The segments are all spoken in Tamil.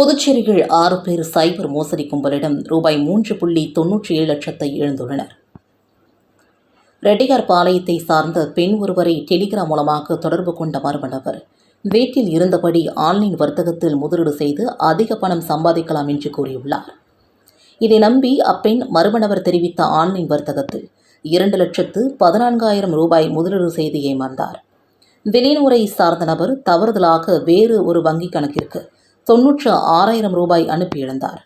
புதுச்சேரியில் ஆறு பேர் சைபர் மோசடி கும்பலிடம் ரூபாய் மூன்று புள்ளி தொன்னூற்றி ஏழு லட்சத்தை இழந்துள்ளனர். ரெட்டியார் பாளையத்தை சார்ந்த பெண் ஒருவரை டெலிகிராம் மூலமாக தொடர்பு கொண்ட மர்ம நபர் வீட்டில் இருந்தபடி ஆன்லைன் வர்த்தகத்தில் முதலீடு செய்து அதிக பணம் சம்பாதிக்கலாம் என்று கூறியுள்ளார். இதை நம்பி அப்பெண் மர்ம நபர் தெரிவித்த ஆன்லைன் வர்த்தகத்தில் இரண்டு லட்சத்து பதினான்காயிரம் ரூபாய் முதலீடு செய்து ஏமாந்தார். வெளியூரை சார்ந்த நபர் தவறுதலாக வேறு ஒரு வங்கிக் கணக்கிற்கு தொன்னூற்று ஆறாயிரம் ரூபாய் அனுப்பியிருந்தார்.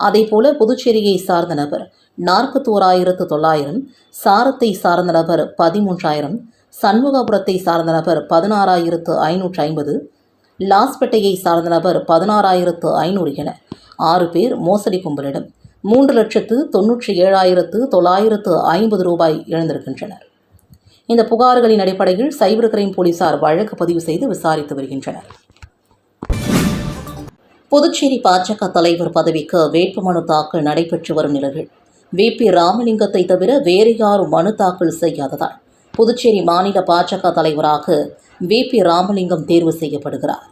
அதேபோல புதுச்சேரியை சார்ந்த நபர் நாற்பத்தோராயிரத்து தொள்ளாயிரம் சாரத்தை சார்ந்த நபர் பதிமூன்றாயிரம் சண்முகபுரத்தை சார்ந்த நபர் பதினாறாயிரத்து ஐநூற்று ஐம்பது லாஸ்பேட்டையை சார்ந்த நபர் பதினாறாயிரத்து ஐநூறு என ஆறு பேர் மோசடி கும்பலிடம் மூன்று லட்சத்து தொன்னூற்றி ஏழாயிரத்து தொள்ளாயிரத்து ஐம்பது ரூபாய் இழந்திருக்கின்றனர் இந்த புகார்களின் அடிப்படையில் சைபர் கிரைம் போலீசார் வழக்கு பதிவு செய்து விசாரித்து வருகின்றனர். புதுச்சேரி பாஜக தலைவர் பதவிக்கு வேட்புமனு தாக்கல் நடைபெற்று வரும் நிலையில் வி. பி. ராமலிங்கத்தை தவிர வேறு யாரும் மனு தாக்கல் செய்யாததால் புதுச்சேரி மாநில பாஜக தலைவராக வி. பி. ராமலிங்கம் தேர்வு செய்யப்படுகிறார்.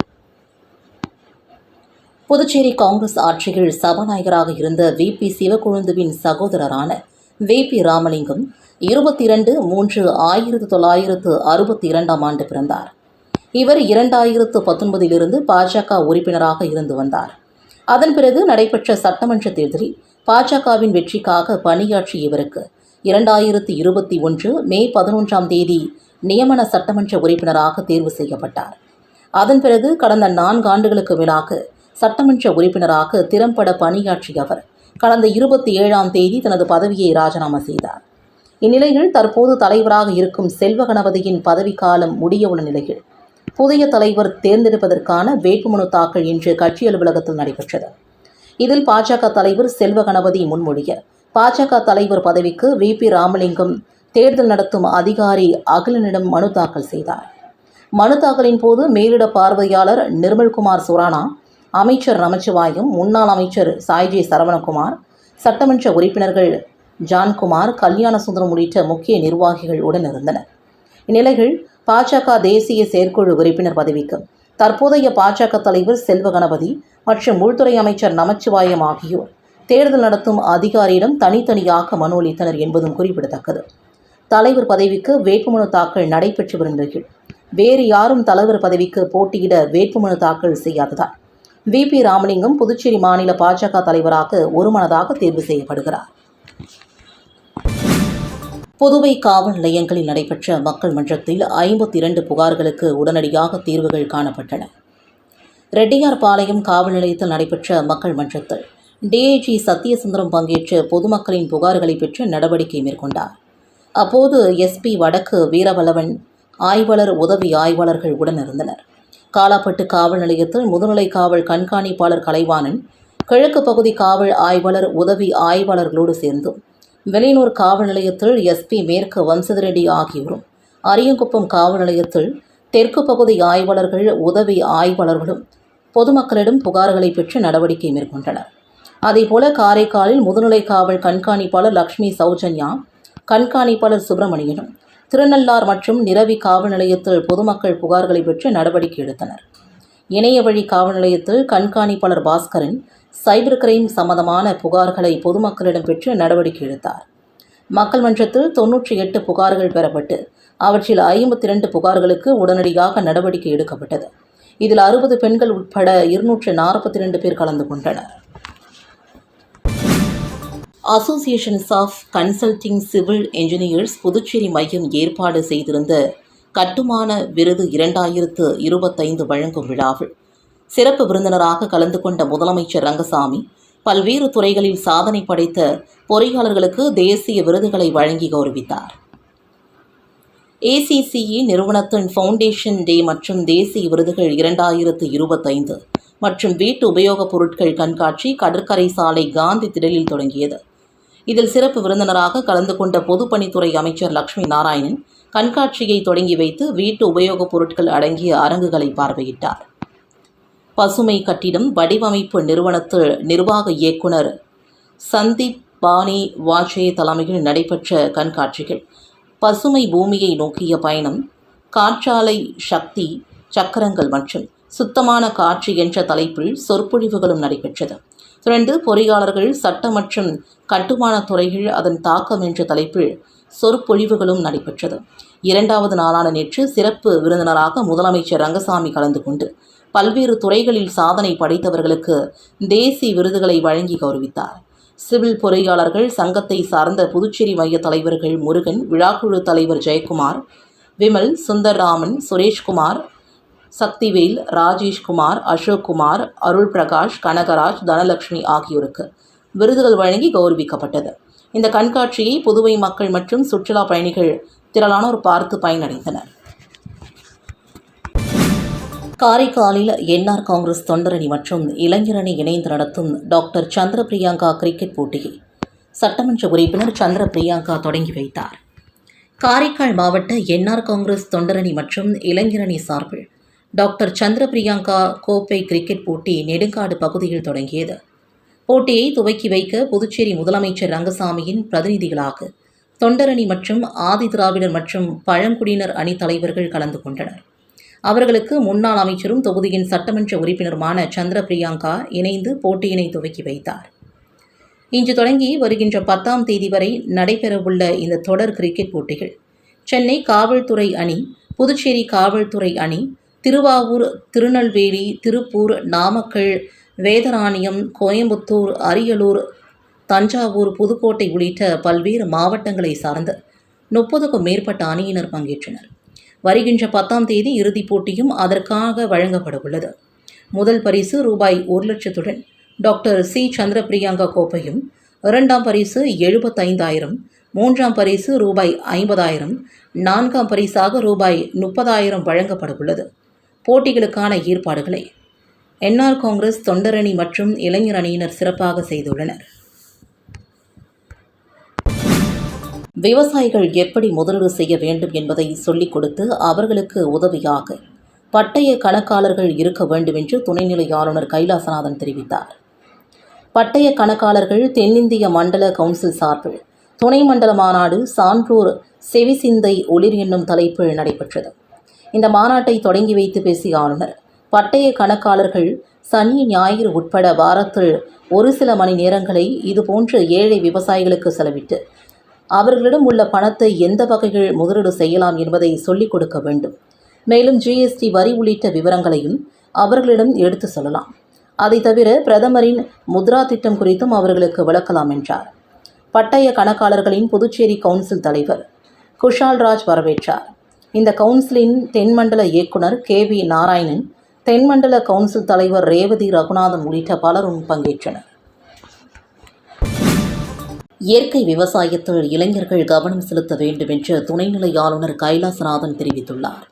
புதுச்சேரி காங்கிரஸ் ஆட்சியில் சபாநாயகராக இருந்த வி. பி. சிவக்கொழுந்துவின் சகோதரரான வி. பி. ராமலிங்கம் இருபத்தி இரண்டு மூன்று ஆயிரத்து தொள்ளாயிரத்து அறுபத்தி இரண்டாம் ஆண்டு பிறந்தார். இவர் இரண்டாயிரத்து பத்தொன்பதிலிருந்து பாஜக உறுப்பினராக இருந்து வந்தார். அதன் பிறகு நடைபெற்ற சட்டமன்ற தேர்தலில் பாஜகவின் வெற்றிக்காக பணியாற்றிய இவருக்கு இரண்டாயிரத்து இருபத்தி ஒன்று மே பதினொன்றாம் தேதி நியமன சட்டமன்ற உறுப்பினராக தேர்வு செய்யப்பட்டார். அதன் பிறகு கடந்த நான்கு ஆண்டுகளுக்கு மேலாக சட்டமன்ற உறுப்பினராக திறம்பட பணியாற்றிய அவர் கடந்த இருபத்தி ஏழாம் தேதி தனது பதவியை ராஜினாமா செய்தார். இந்நிலையில் தற்போது தலைவராக இருக்கும் செல்வ கணபதியின் பதவிக்காலம் முடியவுள்ள நிலையில் புதிய தலைவர் தேர்ந்தெடுப்பதற்கான வேட்புமனு தாக்கல் இன்று கட்சி அலுவலகத்தில் நடைபெற்றது. இதில் பாஜக தலைவர் செல்வ கணபதி முன்மொழிய பாஜக தலைவர் பதவிக்கு வி. பி. ராமலிங்கம் தேர்தல் நடத்தும் அதிகாரி அகிலனிடம் மனு தாக்கல் செய்தார். மனு தாக்கலின் போது மேலிட பார்வையாளர் நிர்மல்குமார் சுரானா அமைச்சர் நமச்சிவாயம் முன்னாள் அமைச்சர் சாய்ஜி சரவணகுமார் சட்டமன்ற உறுப்பினர்கள் ஜான்குமார் கல்யாணசுந்தரம் உள்ளிட்ட முக்கிய நிர்வாகிகள் உடன் இருந்தனர் இந்நிலையில் பாஜக தேசிய செயற்குழு உறுப்பினர் பதவிக்கு. தற்போதைய பாஜக தலைவர் செல்வ கணபதி மற்றும் உள்துறை அமைச்சர் நமச்சிவாயம் ஆகியோர் தேர்தல் நடத்தும் அதிகாரியிடம் தனித்தனியாக மனு அளித்தனர் என்பதும் குறிப்பிடத்தக்கது. தலைவர் பதவிக்கு வேட்புமனு தாக்கல் நடைபெற்று வரும் நிலையில் வேறு யாரும் தலைவர் பதவிக்கு போட்டியிட வேட்புமனு தாக்கல் செய்யாததால் வி பி ராமலிங்கம் புதுச்சேரி மாநில பாஜக தலைவராக ஒருமனதாக தேர்வு செய்யப்படுகிறார். புதுவை காவல் நிலையங்களில் நடைபெற்ற மக்கள் மன்றத்தில் ஐம்பத்தி இரண்டு புகார்களுக்கு உடனடியாக தீர்வுகள் காணப்பட்டன. ரெட்டியார்பாளையம் காவல் நிலையத்தில் நடைபெற்ற மக்கள் மன்றத்தில் டிஐஜி சத்யசுந்தரம் பங்கேற்று பொதுமக்களின் புகார்களை பெற்று நடவடிக்கை மேற்கொண்டார். அப்போது எஸ்பி வடக்கு வீரவலவன் ஆய்வாளர் உதவி ஆய்வாளர்கள் உடனிருந்தனர் காலாப்பட்டு காவல் நிலையத்தில் முதுநிலை காவல் கண்காணிப்பாளர் கலைவாணன் கிழக்கு பகுதி காவல் ஆய்வாளர் உதவி ஆய்வாளர்களோடு சேர்ந்தும் வெளியனூர் காவல் நிலையத்தில் எஸ்பி மேற்கு வம்சதரெட்டி ஆகியோரும் அரியங்குப்பம் காவல் நிலையத்தில் தெற்கு பகுதி ஆய்வாளர்கள் உதவி ஆய்வாளர்களும் பொதுமக்களிடம் புகார்களை பெற்று நடவடிக்கை மேற்கொண்டனர். அதேபோல காரைக்காலில் முதுநிலை காவல் கண்காணிப்பாளர் லக்ஷ்மி சௌஜன்யா கண்காணிப்பாளர் சுப்பிரமணியனும் திருநள்ளார் மற்றும் நிரவி காவல் நிலையத்தில் பொதுமக்கள் புகார்களை பெற்று நடவடிக்கை எடுத்தனர். இணைய வழி காவல் நிலையத்தில் கண்காணிப்பாளர் பாஸ்கரன் சைபர் கிரைம் சம்பந்தமான புகார்களை பொதுமக்களிடம் பெற்று நடவடிக்கை எடுத்தார். மக்கள் மன்றத்தில் தொன்னூற்றி எட்டு புகார்கள் பெறப்பட்டு அவற்றில் ஐம்பத்தி இரண்டு புகார்களுக்கு உடனடியாக நடவடிக்கை எடுக்கப்பட்டது. இதில் அறுபது பெண்கள் உட்பட இருநூற்று நாற்பத்தி ரெண்டு பேர் கலந்து கொண்டனர். Associations of consulting civil engineers Puducherry மையம் ஏற்பாடு செய்திருந்த கட்டுமான விருது இரண்டாயிரத்து இருபத்தைந்து வழங்கும் விழாவில் சிறப்பு விருந்தினராக கலந்து கொண்ட முதலமைச்சர் ரங்கசாமி பல்வேறு துறைகளில் சாதனை படைத்த பொறியாளர்களுக்கு தேசிய விருதுகளை வழங்கி கௌரவித்தார். ஏசிசிஇ நிறுவனத்தின் ஃபவுண்டேஷன் டே மற்றும் தேசிய விருதுகள் இரண்டாயிரத்து இருபத்தைந்து மற்றும் வீட்டு உபயோகப் பொருட்கள் கண்காட்சி கடற்கரை சாலை காந்தி திடலில் தொடங்கியது. இதில் சிறப்பு விருந்தினராக கலந்து கொண்ட பொதுப்பணித்துறை அமைச்சர் லக்ஷ்மி நாராயணன் கண்காட்சியை தொடங்கி வைத்து வீட்டு உபயோகப் பொருட்கள் அடங்கிய அரங்குகளை பார்வையிட்டார். பசுமை கட்டிடம் வடிவமைப்பு நிறுவனத்தில் நிர்வாக இயக்குனர் சந்தீப் பானி வாஜே தலைமையில் நடைபெற்ற கண்காட்சிகள் பசுமை பூமியை நோக்கிய பயணம் காற்றாலை சக்தி சக்கரங்கள் மற்றும் சுத்தமான காட்சி என்ற தலைப்பில் சொற்பொழிவுகளும் நடைபெற்றது. தொடர்ந்து பொறியாளர்கள் சட்ட மற்றும் கட்டுமான துறைகள் அதன் தாக்கம் என்ற தலைப்பில் சொற்பொழிவுகளும் நடைபெற்றது. இரண்டாவது நாளான நேற்று சிறப்பு விருந்தினராக முதலமைச்சர் ரங்கசாமி கலந்து கொண்டு பல்வேறு துறைகளில் சாதனை படைத்தவர்களுக்கு தேசிய விருதுகளை வழங்கி கௌரவித்தார். சிவில் பொறியாளர்கள் சங்கத்தை சார்ந்த புதுச்சேரி மைய தலைவர்கள் முருகன் விழாக்குழு தலைவர் ஜெயக்குமார் விமல் சுந்தர்ராமன் சுரேஷ்குமார் சக்திவேல் ராஜேஷ்குமார் அசோக்குமார் அருள் பிரகாஷ் கனகராஜ் தனலட்சுமி ஆகியோருக்கு விருதுகள் வழங்கி கௌரவிக்கப்பட்டது. இந்த கண்காட்சியை புதுவை மக்கள் மற்றும் சுற்றுலா பயணிகள் திரளானோர் பார்த்து பயனடைந்தனர். காரைக்காலில் என்ஆர் காங்கிரஸ் தொண்டரணி மற்றும் இளைஞரணி இணைந்து நடத்தும் டாக்டர் சந்திர பிரியங்கா கிரிக்கெட் போட்டியை சட்டமன்ற உறுப்பினர் சந்திர பிரியங்கா தொடங்கி வைத்தார். காரைக்கால் மாவட்ட என்ஆர் காங்கிரஸ் தொண்டரணி மற்றும் இளைஞரணி சார்பில் டாக்டர் சந்திர பிரியங்கா கோப்பை கிரிக்கெட் போட்டி நெடுங்காடு பகுதியில் தொடங்கியது. போட்டியை துவக்கி வைக்க புதுச்சேரி முதலமைச்சர் ரங்கசாமியின் பிரதிநிதிகளாக தொண்டரணி மற்றும் ஆதி திராவிடர் மற்றும் பழங்குடியினர் அணி தலைவர்கள் கலந்து கொண்டனர். அவர்களுக்கு முன்னாள் அமைச்சரும் தொகுதியின் சட்டமன்ற உறுப்பினருமான சந்திர பிரியங்கா இணைந்து போட்டியினை துவக்கி வைத்தார். இன்று தொடங்கி வருகின்ற பத்தாம் தேதி வரை நடைபெறவுள்ள இந்த தொடர் கிரிக்கெட் போட்டிகள் சென்னை காவல்துறை அணி புதுச்சேரி காவல்துறை அணி திருவாவூர் திருநெல்வேலி திருப்பூர் நாமக்கல் வேதராணியம் கோயம்புத்தூர் அரியலூர் தஞ்சாவூர் புதுக்கோட்டை உள்ளிட்ட பல்வேறு மாவட்டங்களை சார்ந்த முப்பதுக்கும் மேற்பட்ட அணியினர் பங்கேற்றனர். வருகின்ற பத்தாம் தேதி இறுதிப் போட்டியும் அதற்காக வழங்கப்பட உள்ளது முதல் பரிசு ரூபாய் ஒரு லட்சத்துடன் டாக்டர் சி. சந்திர பிரியங்கா கோப்பையும் இரண்டாம் பரிசு எழுபத்தைந்தாயிரம் மூன்றாம் பரிசு ரூபாய் ஐம்பதாயிரம் நான்காம் பரிசாக ரூபாய் முப்பதாயிரம் வழங்கப்பட உள்ளது போட்டிகளுக்கான ஏற்பாடுகளை என்ஆர் காங்கிரஸ் தொண்டரணி மற்றும் இளைஞர் அணியினர் சிறப்பாக செய்துள்ளனர். விவசாயிகள் எப்படி முதலீடு செய்ய வேண்டும் என்பதை சொல்லிக் கொடுத்து அவர்களுக்கு உதவியாக பட்டய கணக்காளர்கள் இருக்க வேண்டும் என்று துணைநிலை ஆளுநர் கைலாசநாதன் தெரிவித்தார். பட்டய கணக்காளர்கள் தென்னிந்திய மண்டல கவுன்சில் சார்பில் துணை மண்டல மாநாடு சான்றூர் செவிசிந்தை ஒளிர் என்னும் தலைப்பில் நடைபெற்றது. இந்த மாநாட்டை தொடங்கி வைத்து பேசிய ஆளுநர் பட்டய கணக்காளர்கள் சனி ஞாயிறு உட்பட வாரத்தில் ஒரு சில மணி நேரங்களை இதுபோன்ற ஏழை விவசாயிகளுக்கு செலவிட்டு அவர்களிடம் உள்ள பணத்தை எந்த வகையில் முதலீடு செய்யலாம் என்பதை சொல்லிக் கொடுக்க வேண்டும். மேலும் ஜிஎஸ்டி வரி உள்ளிட்ட விவரங்களையும் அவர்களிடம் எடுத்து சொல்லலாம். அதை தவிர பிரதமரின் முத்ரா திட்டம் குறித்தும் அவர்களுக்கு விளக்கலாம் என்றார். பட்டய கணக்காளர்களின் புதுச்சேரி கவுன்சில் தலைவர் குஷால்ராஜ் வரவேற்றார். இந்த கவுன்சிலின் தென்மண்டல இயக்குனர் கே வி நாராயணன் தென்மண்டல கவுன்சில் தலைவர் ரேவதி ரகுநாதன் உள்ளிட்ட பலரும் பங்கேற்றனர். இயற்கை விவசாயத்தில் இளைஞர்கள் கவனம் செலுத்த வேண்டும் என்று துணைநிலை ஆளுநர் கைலாசநாதன் தெரிவித்துள்ளார்.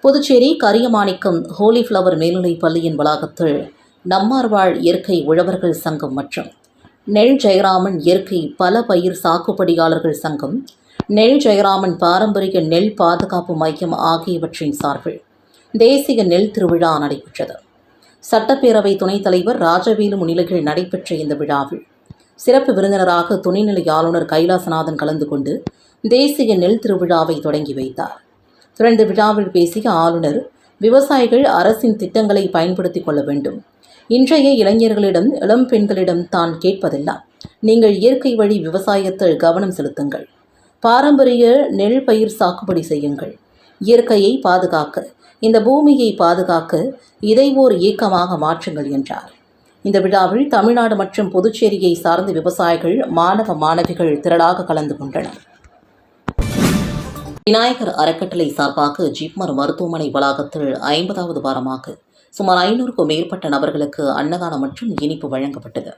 புதுச்சேரி கரியமாணிக்கம் ஹோலி ஃப்ளவர் மேல்நிலைப் பள்ளியின் வளாகத்தில் நம்மார்வாழ் இயற்கை உழவர்கள் சங்கம் மற்றும் நெல் ஜெயராமன் இயற்கை பல பயிர் சாகுபடியாளர்கள் சங்கம் நெல் ஜெயராமன் பாரம்பரிய நெல் பாதுகாப்பு மையம் ஆகியவற்றின் சார்பில் தேசிய நெல் திருவிழா நடைபெற்றது. சட்டப்பேரவை துணைத் தலைவர் ராஜவேலு முன்னிலையில் நடைபெற்ற இந்த விழாவில் சிறப்பு விருந்தினராக துணைநிலை ஆளுநர் கைலாசநாதன் கலந்து கொண்டு தேசிய நெல் திருவிழாவை தொடங்கி வைத்தார். தொடர்ந்து விழாவில் பேசிய ஆளுநர் விவசாயிகள் அரசின் திட்டங்களை பயன்படுத்திக் கொள்ள வேண்டும். இன்றைய இளைஞர்களிடம் இளம் பெண்களிடம் தான் கேட்பதெல்லாம். நீங்கள் இயற்கை வழி விவசாயத்தில் கவனம் செலுத்துங்கள். பாரம்பரிய நெல் பயிர் சாகுபடி செய்யுங்கள். இயற்கையை பாதுகாக்க இந்த பூமியை பாதுகாக்க இதை ஓர் இயக்கமாக மாற்றுங்கள் என்றார். இந்த விழாவில் தமிழ்நாடு மற்றும் புதுச்சேரியை சார்ந்த விவசாயிகள் மாணவ மாணவிகள் திரளாக கலந்து கொண்டனர். விநாயகர் அறக்கட்டளை சார்பாக ஜிப்மர் மருத்துவமனை வளாகத்தில் ஐம்பதாவது வாரமாக சுமார் ஐநூறுக்கும் மேற்பட்ட நபர்களுக்கு அன்னதானம் மற்றும் இனிப்பு வழங்கப்பட்டது.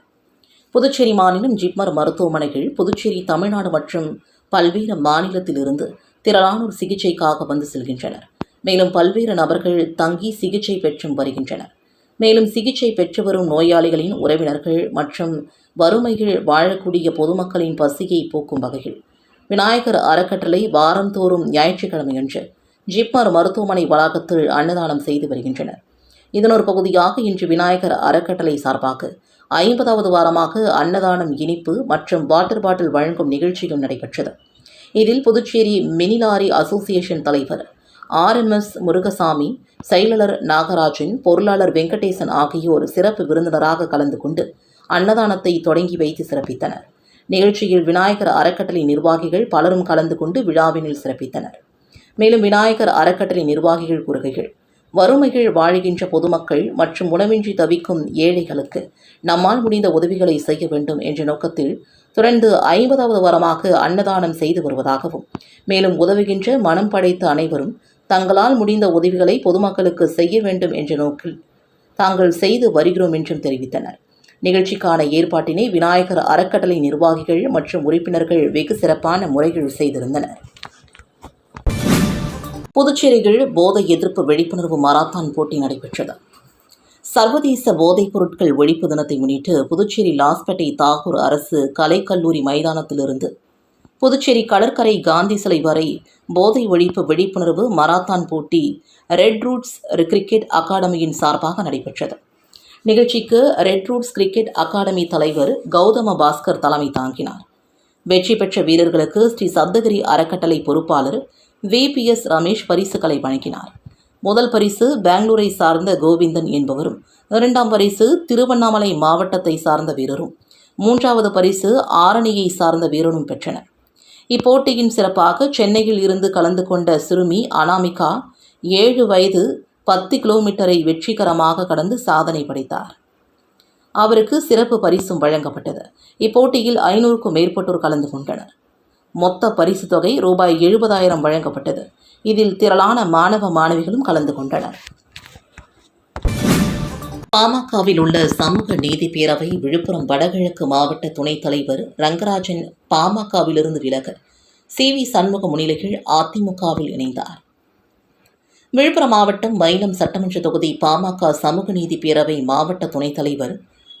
புதுச்சேரி மாநிலம் ஜிப்மர் மருத்துவமனைகள் புதுச்சேரி தமிழ்நாடு மற்றும் பல்வேறு மாநிலத்திலிருந்து திரளானோர் சிகிச்சைக்காக வந்து செல்கின்றனர். மேலும் பல்வேறு நபர்கள் தங்கி சிகிச்சை பெற்றும் வருகின்றனர். மேலும் சிகிச்சை பெற்று வரும் நோயாளிகளின் உறவினர்கள் மற்றும் வறுமையில் வாழக்கூடிய பொதுமக்களின் பசியை போக்கும் வகையில். விநாயகர் அறக்கட்டளை வாரந்தோறும் ஞாயிற்றுக்கிழமையன்று ஜிப்மர் மருத்துவமனை வளாகத்தில் அன்னதானம் செய்து வருகின்றனர். இதனொரு பகுதியாக இன்று விநாயகர் அறக்கட்டளை சார்பாக ஐம்பதாவது வாரமாக அன்னதானம் இனிப்பு மற்றும் வாட்டர் பாட்டில் வழங்கும் நிகழ்ச்சியும் நடைபெற்றது. இதில் புதுச்சேரி மினி லாரி அசோசியேஷன் தலைவர் ஆர்எம்எஸ் முருகசாமி செயலாளர் நாகராஜன் பொருளாளர் வெங்கடேசன் ஆகியோர் சிறப்பு விருந்தினராக கலந்து கொண்டு அன்னதானத்தை தொடங்கி வைத்து சிறப்பித்தனர். நிகழ்ச்சியில் விநாயகர் அறக்கட்டளை நிர்வாகிகள் பலரும் கலந்து கொண்டு விழாவினில் சிறப்பித்தனர். மேலும் விநாயகர் அறக்கட்டளை நிர்வாகிகள் கூறுகையில் வறுமைகள் வாழ்கின்ற பொதுமக்கள் மற்றும் உணவின்றி தவிக்கும் ஏழைகளுக்கு நம்மால் முடிந்த உதவிகளை செய்ய வேண்டும் என்ற நோக்கத்தில் தொடர்ந்து ஐம்பதாவது வாரமாக அன்னதானம் செய்து வருவதாகவும் மேலும் உதவுகின்ற மனம் படைத்த அனைவரும் தங்களால் முடிந்த உதவிகளை பொதுமக்களுக்கு செய்ய வேண்டும் என்ற நோக்கில் தாங்கள் செய்து வருகிறோம் என்றும் தெரிவித்தனர். நிகழ்ச்சிக்கான ஏற்பாட்டினை விநாயகர் அறக்கட்டளை நிர்வாகிகள் மற்றும் உறுப்பினர்கள் வெகு சிறப்பான முறைகள் செய்திருந்தனர். புதுச்சேரியில் போதை எதிர்ப்பு விழிப்புணர்வு மராத்தான் போட்டி நடைபெற்றது. சர்வதேச போதைப் பொருட்கள் ஒழிப்பு தினத்தை முன்னிட்டு புதுச்சேரி லாஸ்பேட்டை தாகூர் அரசு கலைக்கல்லூரி மைதானத்திலிருந்து புதுச்சேரி கடற்கரை காந்தி சிலை வரை போதை ஒழிப்பு விழிப்புணர்வு மராத்தான் போட்டி ரெட் ரூட்ஸ் கிரிக்கெட் அகாடமியின் சார்பாக நடைபெற்றது. நிகழ்ச்சிக்கு ரெட் ரூட்ஸ் கிரிக்கெட் அகாடமி தலைவர் கௌதம பாஸ்கர் தலைமை தாங்கினார். வெற்றி பெற்ற வீரர்களுக்கு ஸ்ரீ சப்தகிரி அறக்கட்டளை பொறுப்பாளர் விபிஎஸ் ரமேஷ் பரிசுகளை வழங்கினார். முதல் பரிசு பெங்களூரை சார்ந்த கோவிந்தன் என்பவரும் இரண்டாம் பரிசு திருவண்ணாமலை மாவட்டத்தை சார்ந்த வீரரும் மூன்றாவது பரிசு ஆரணியை சார்ந்த வீரரும் பெற்றனர். இப்போட்டியின் சிறப்பாக சென்னையில் இருந்து கலந்து கொண்ட சிறுமி அனாமிகா ஏழு வயது பத்து கிலோமீட்டரை வெற்றிகரமாக கடந்து சாதனை படைத்தார். அவருக்கு சிறப்பு பரிசும் வழங்கப்பட்டது. இப்போட்டியில் ஐநூறுக்கும் மேற்பட்டோர் கலந்து கொண்டனர். மொத்த பரிசு தொகை ரூபாய் எழுபதாயிரம் வழங்கப்பட்டது. இதில் திரளான மாணவ மாணவிகளும் கலந்து கொண்டனர். பாமகவில் உள்ள சமூக நீதி பேரவை விழுப்புரம் வடகிழக்கு மாவட்ட துணைத் தலைவர் ரங்கராஜன் பாமகவிலிருந்து விலக சி. வி. சண்முக முன்னிலையில் அதிமுகவில் இணைந்தார். விழுப்புரம் மாவட்டம் மயிலம் சட்டமன்ற தொகுதி பாமக சமூக நீதி பேரவை மாவட்ட துணைத் தலைவர்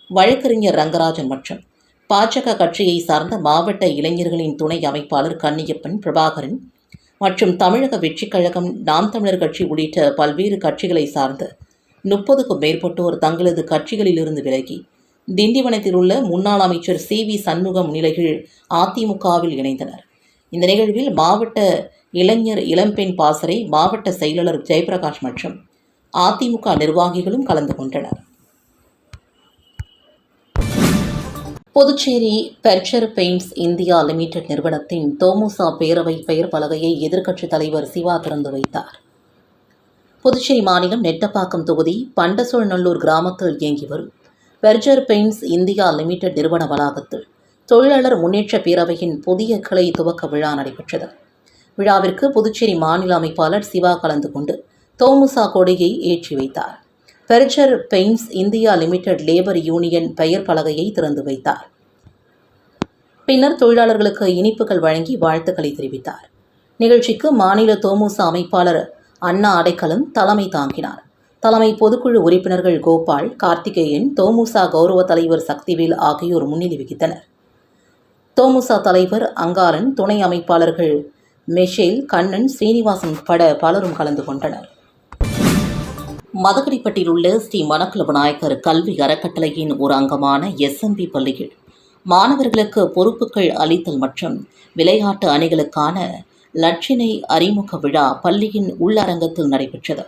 வழக்கறிஞர் ரங்கராஜன் மற்றும் பாஜக கட்சியை சார்ந்த மாவட்ட இளைஞர்களின் துணை அமைப்பாளர் கன்னியப்பன் பிரபாகரன் மற்றும் தமிழக வெற்றிக் கழகம் நாம் தமிழர் கட்சி உள்ளிட்ட பல்வேறு கட்சிகளை சார்ந்த முப்பதுக்கும் மேற்பட்டோர் தங்களது கட்சிகளிலிருந்து விலகி திண்டிவனத்தில் உள்ள முன்னாள் அமைச்சர் சி. வி. சண்முகம் நிலைகள் அதிமுகவில் இணைந்தனர். இந்த நிகழ்வில் மாவட்ட இளைஞர் இளம்பெண் பாசறை மாவட்ட செயலாளர் ஜெயபிரகாஷ் மற்றும் அதிமுக நிர்வாகிகளும் கலந்து கொண்டனர். Puducherry Berger paints India limited நிறுவனத்தின் தோமுசா பேரவை பெயர் பலகையை எதிர்க்கட்சித் தலைவர் சிவா திறந்து வைத்தார். புதுச்சேரி மாநிலம் நெட்டப்பாக்கம் தொகுதி பண்டசோழ்நல்லூர் கிராமத்தில் இயங்கி வரும். பெர்ஜர் பெயிண்ட்ஸ் இந்தியா லிமிடெட் நிறுவன வளாகத்தில் தொழிலாளர் முன்னேற்ற பேரவையின் புதிய கிளை துவக்க விழா நடைபெற்றது. விழாவிற்கு புதுச்சேரி மாநில அமைப்பாளர் சிவா கலந்து கொண்டு தோமுசா கொடியை ஏற்றி வைத்தார். Berger paints India limited labour union பெயர் பலகையை திறந்து வைத்தார். பின்னர் தொழிலாளர்களுக்கு இனிப்புகள் வழங்கி வாழ்த்துக்களை தெரிவித்தார். நிகழ்ச்சிக்கு மாநில தோமுச அமைப்பாளர் அண்ணா அடைக்கலம் தலைமை தாங்கினார். தலைமை பொதுக்குழு உறுப்பினர்கள் கோபால் கார்த்திகேயன் தோமுசா கௌரவ தலைவர் சக்திவேல் ஆகியோர் முன்னிலை வகித்தனர். தோமுசா தலைவர் அங்காரன் துணை அமைப்பாளர்கள் மெஷேல் கண்ணன் ஸ்ரீனிவாசன் பட பலரும் கலந்து கொண்டனர். மதகடிப்பட்டில் உள்ள ஸ்ரீ மணக்குல விநாயகர் கல்வி அறக்கட்டளையின் ஒரு அங்கமான எஸ்எம்பி பள்ளியில் மாணவர்களுக்கு பொறுப்புகள் அளித்தல் மற்றும் விளையாட்டு அணிகளுக்கான லட்சினை அறிமுக விழா பள்ளியின் உள்ளரங்கத்தில் நடைபெற்றது.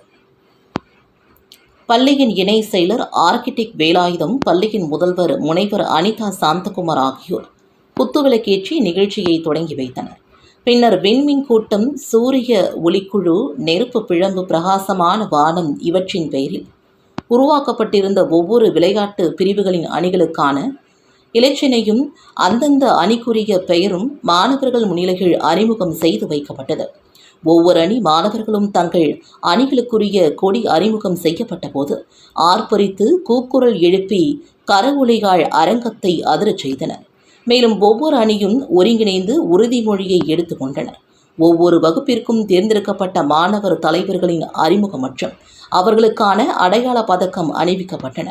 பள்ளியின் இணை செயலர் ஆர்கிடெக்ட் வேலாயுதம் பள்ளியின் முதல்வர் முனைவர் அனிதா சாந்தகுமார் ஆகியோர் குத்துவிளக்கேற்றி நிகழ்ச்சியை தொடங்கி வைத்தனர். பின்னர் விண்மின் கூட்டம் சூரிய ஒளிக்குழு நெருப்பு பிழம்பு பிரகாசமான வானம் இவற்றின் பெயரில் உருவாக்கப்பட்டிருந்த ஒவ்வொரு விளையாட்டு பிரிவுகளின் அணிகளுக்கான இலச்சினையும் அந்தந்த அணிக்குரிய பெயரும் மாணவர்கள் முன்னிலையில் அறிமுகம் செய்து வைக்கப்பட்டது. ஒவ்வொரு அணி மாணவர்களும் தங்கள் அணிகளுக்குரிய கொடி அறிமுகம் செய்யப்பட்ட போது ஆர்ப்பரித்து கூக்குரல் எழுப்பி கரவொலிகாள் அரங்கத்தை அதிரச் செய்தனர் மேலும் ஒவ்வொரு அணியும் ஒருங்கிணைந்து உறுதிமொழியை எடுத்துக்கொண்டனர் ஒவ்வொரு வகுப்பிற்கும் தேர்ந்தெடுக்கப்பட்ட மாணவர் தலைவர்களின் அறிமுகம் மற்றும் அவர்களுக்கான அடையாள பதக்கம் அணிவிக்கப்பட்டன.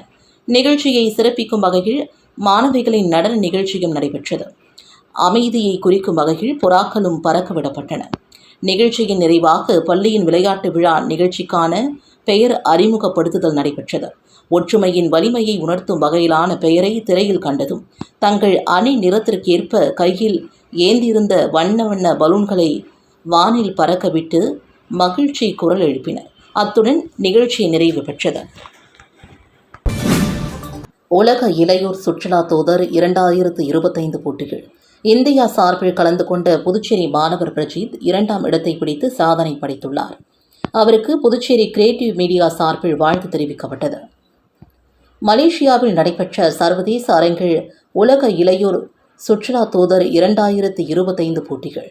நிகழ்ச்சியை சிறப்பிக்கும் வகையில் மாணவிகளின் நடன நிகழ்ச்சியும் நடைபெற்றது. அமைதியை குறிக்கும் வகையில் புறாக்களும் பறக்கவிடப்பட்டன. நிகழ்ச்சியின் நிறைவாக பள்ளியின் விளையாட்டு விழா நிகழ்ச்சிக்கான பெயர் அறிமுகப்படுத்துதல் நடைபெற்றது. ஒற்றுமையின் வலிமையை உணர்த்தும் வகையிலான பெயரை திரையில் கண்டதும் தங்கள் அணி நிறத்திற்கேற்ப கையில் ஏந்தியிருந்த வண்ண வண்ண பலூன்களை வானில் பறக்கவிட்டு மகிழ்ச்சி குரல் எழுப்பினர். அத்துடன் நிகழ்ச்சி நிறைவு பெற்றது. உலக இளையோர் சுற்றுலா தூதர் இரண்டாயிரத்து இருபத்தைந்து போட்டிகள். இந்தியா சார்பில் கலந்து கொண்ட புதுச்சேரி மாணவர் பிரஜித் இரண்டாம் இடத்தை பிடித்து சாதனை படைத்துள்ளார். அவருக்கு புதுச்சேரி கிரியேட்டிவ் மீடியா சார்பில் வாழ்த்து தெரிவிக்கப்பட்டது. மலேசியாவில் நடைபெற்ற சர்வதேச அரங்கில் உலக இளையோர் சுற்றுலா தூதர் இரண்டாயிரத்து இருபத்தைந்து போட்டிகள்.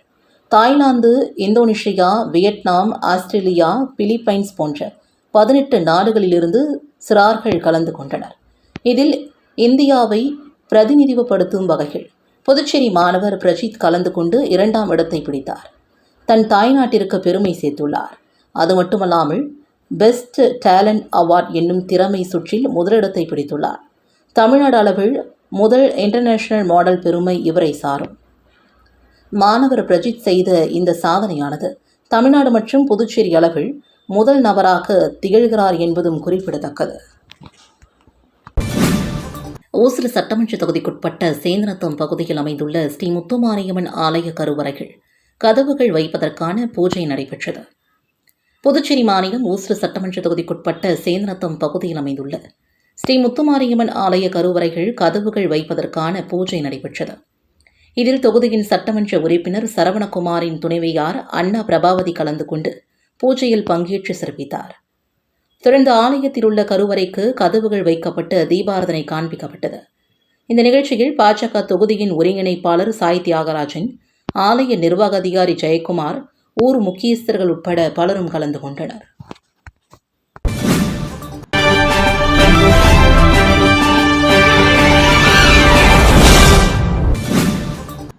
Thailand Indonesia Vietnam Australia Philippines போன்ற பதினெட்டு நாடுகளிலிருந்து சிறார்கள் கலந்து கொண்டனர். இதில் இந்தியாவை பிரதிநிதித்துவப்படுத்தும் வகையில் புதுச்சேரி மாணவர் பிரஜித் கலந்து கொண்டு இரண்டாம் இடத்தை பிடித்தார். தன் தாய்நாட்டிற்கு பெருமை சேர்த்துள்ளார். அது மட்டுமல்லாமல் பெஸ்ட் டேலண்ட் அவார்ட் என்னும் திறமை சுற்றில் முதலிடத்தை பிடித்துள்ளார். தமிழ்நாடு அளவில் முதல் இன்டர்நேஷனல் மாடல் பெருமை இவரை சாரும். மாணவர் பிரஜித் செய்த இந்த சாதனையானது தமிழ்நாடு மற்றும் புதுச்சேரி அளவில் முதல் நபராக திகழ்கிறார் என்பதும் குறிப்பிடத்தக்கது. ஓசூர் சட்டமன்ற தொகுதிக்குட்பட்ட சேந்தனத்தம் பகுதியில் அமைந்துள்ள ஸ்ரீ முத்துமாரியம்மன் ஆலய கருவறைகள் கதவுகள் வைப்பதற்கான பூஜை நடைபெற்றது. புதுச்சேரி மாநிலம் ஓசூர் சட்டமன்ற தொகுதிக்குட்பட்ட சேந்தனத்தம் பகுதியில் அமைந்துள்ள ஸ்ரீ முத்துமாரியம்மன் ஆலய கருவறைகள் கதவுகள் வைப்பதற்கான பூஜை நடைபெற்றது. இதில் தொகுதியின் சட்டமன்ற உறுப்பினர் சரவணகுமாரின் துணைவியார் அண்ணா பிரபாவதி கலந்து கொண்டு பூஜையில் பங்கேற்று சிறப்பித்தார். தொடர்ந்து ஆலயத்தில் உள்ள கருவறைக்கு கதவுகள் வைக்கப்பட்டு தீபாரதனை காண்பிக்கப்பட்டது. இந்த நிகழ்ச்சியில் பாஜக தொகுதியின் ஒருங்கிணைப்பாளர் சாய் தியாகராஜன் ஆலய நிர்வாக அதிகாரி ஜெயக்குமார் ஊர் முக்கியஸ்தர்கள் உட்பட பலரும் கலந்து கொண்டனர்.